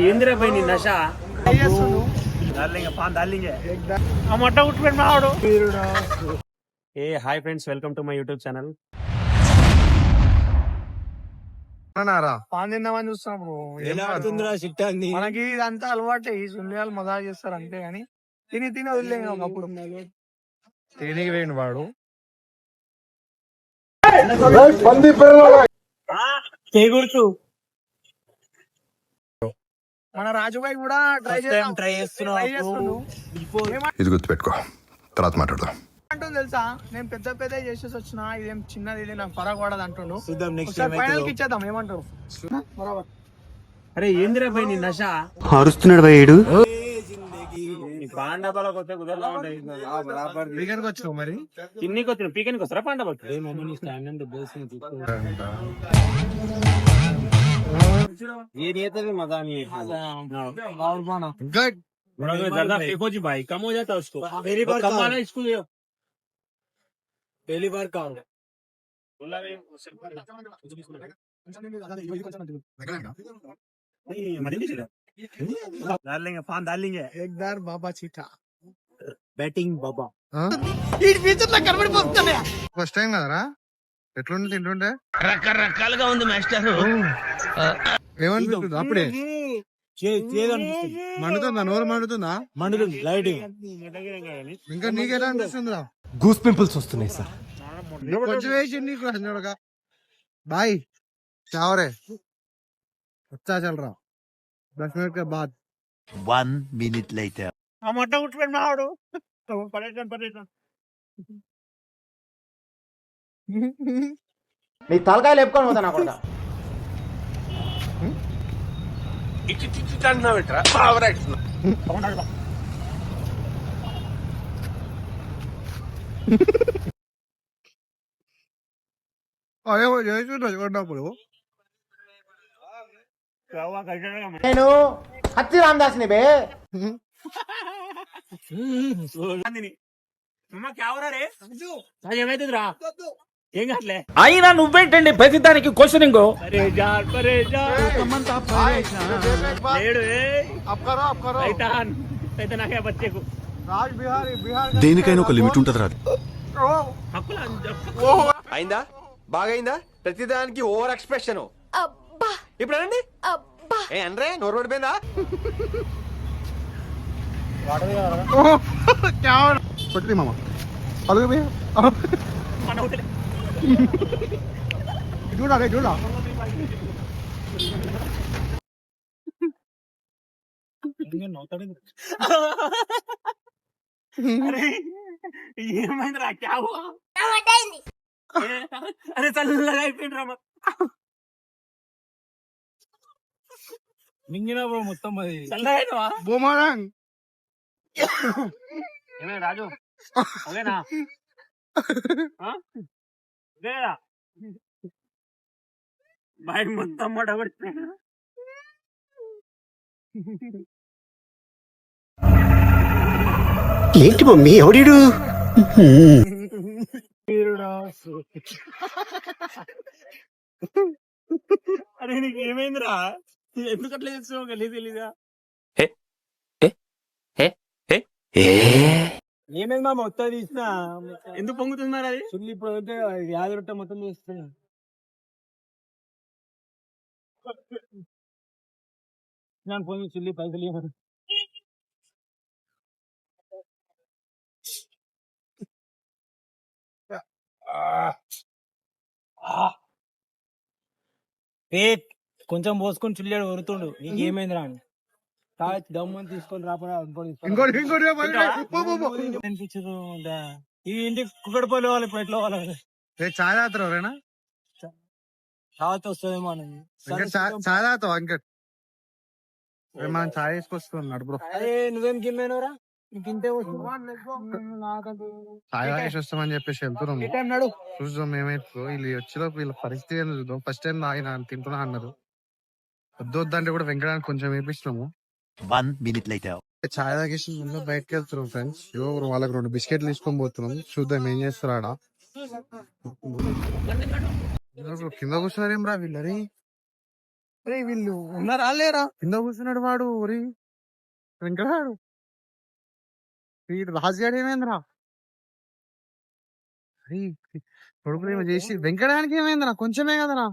ఏందిరా పోయి నీ నష ఏ hi friends welcome to my YouTube channel. అన్నారా? పాన్ తిందామని చూస్తున్నాం బ్రో. మనకి ఇదంతా అలవాటే ఈ సున్యాలు మజా చేస్తారు అంతే గాని. తిని తిని వదిలేం ఒకప్పుడు తిరిగి వేయండి వాడు. చేయకూడదు మన రాజుబాయి కూడా ట్రై చేస్తాం ట్రై చేస్తున్నాడు ఇది గుర్తుపెట్టుకో. తర్వాత మాట్లాడదాం. అంటుంది తెలుసా? నేను పెద్ద పెద్ద చేసేసి వచ్చిన ఇదేం చిన్నది ఇది నాకు ఫరక్ పడదు అంటుండు. చూద్దాం నెక్స్ట్ ఒకసారి ఫైనల్కి ఇచ్చేద్దాం ఏమంటారు? బరాబర్. అరే ఏందిరా పోయి నీ అరుస్తున్నాడు మరి? తిన్నీకి వచ్చిన పీకనికి వస్తారా పాండబాకి గుడ్ ज्यादा फेंको जी भाई कम हो जाता है उसको पहली बार कम काम। आना इसको ये पहली बार काम बोला रे, नहीं, मरी नहीं चला डाल लेंगे फान डाल लेंगे एक बार बाबा चीठा बैटिंग बाबा ఈ ఫ్యూచర్ లో కనబడిపోతున్నాయా ఫస్ట్ టైం కదరా ఎట్లుండి తింటుండే? రకరకాలుగా ఉంది మాస్టర్. ఏమనిపిస్తుంది అప్పుడే? మండుతుందా? నోరు మండుతుందా? మండుతుంది లైటింగ్ ఇంకా అనిపిస్తుందిరా? గూస్ పింపుల్స్ వస్తున్నాయి సార్ కొంచెం వేసి నీకు బాయ్. చావరే. వచ్చా చల్రా. దస్ మినిట్ కే బాద్ వన్ మినిట్ లైటర్ ఆ మొట్ట కుట్టుకుని మావాడు పడేసాను పడేసాను. నీ తలకాయ లేపుకొని పోతా నా కొడుక. చూడప్పుడు నేను హత్తి రామదాస్ని బే. అమ్మ క్యావరా రే? ఏమైతుందిరా అయినా నువ్వేంటండి ప్రతిదానికి క్వశ్చనింగ్? దేనికైనా ఒక లిమిట్ ఉంటది రాదు అయిందా? బాగైందా? ప్రతిదానికి ఓవర్ ఎక్స్ప్రెషన్. ఇప్పుడు అండి ఏ అనరే నోరు పడిపోయిందా? మామ. చూడా చూడా ఏమైందిరా క్యావో అరే చల్లగా అయిపోయిండ్రా మింగిన బ్రో మొత్తం అది. చల్లగా బొమారాంగ్. ఏమైనా రాజు? ఓకేనా అదేనా బాయ్ మొత్తం మడగొట్టిపోయినా ఏంటి మమ్మీ ఎవడీడు? అరే నీకు ఏమైందిరా? ఎందుకు అట్లా చేస్తున్నావు కలిసి తెలీదా ఏమేమి మా మొత్తం తీసిన ఎందుకు పొంగుతున్నారు అది? సుల్లి ఇప్పుడు అయితే యాద రొట్టె మొత్తం చేస్తున్నా నేను పోయి సుల్లి పైసలు ఇవ్వను పేట్ కొంచెం పోసుకొని చుల్లాడు వరుతుండు. నీకు ఏమైంది రా అని. తాగి దమ్మని తీసుకొని రాపడా ఇంకోటి ఇంకోటి ఈ ఇంటికి వాళ్ళు వాళ్ళు చాయ్ తాగుతారు ఎవరైనా తాగితే వస్తుందేమో అని. చాయ్ తాగుతావు వెంకట్ మనం చాయ్ వేసుకొస్తున్నాడు బ్రో. అరే నువ్వేం కిమ్మేనోరా వస్తామని చెప్పేసి వెళ్తున్నాము ఏ టైం నడు? చూద్దాం ఏమైతుందో వీళ్ళు వచ్చేలోపు వీళ్ళ పరిస్థితి చూద్దాం. ఫస్ట్ టైం తాగిన తింటున్నా అన్నారు. వద్దు వద్దంటే కూడా వెంకటానికి కొంచెం వేపిస్తున్నాము వన్ మినిట్ లైటర్ చాయ్ తాగేసి ముందు బయటకు వెళ్తున్నాం ఫ్రెండ్స్ ఇగో వాళ్ళకి రెండు బిస్కెట్లు తీసుకొని పోతున్నాం. చూద్దాం ఏం చేస్తారాడా కింద కూర్చున్నారేం రా వీళ్ళరి అరే. వీళ్ళు ఉన్నారా? లేరా? కింద కూర్చున్నాడు వాడు. రే వెంకటాడు రాజుగాడు ఏమైందిరా? కొడుకు ఏమో చేసి వెంకటానికి ఏమైందిరా? కొంచెమే కదరా.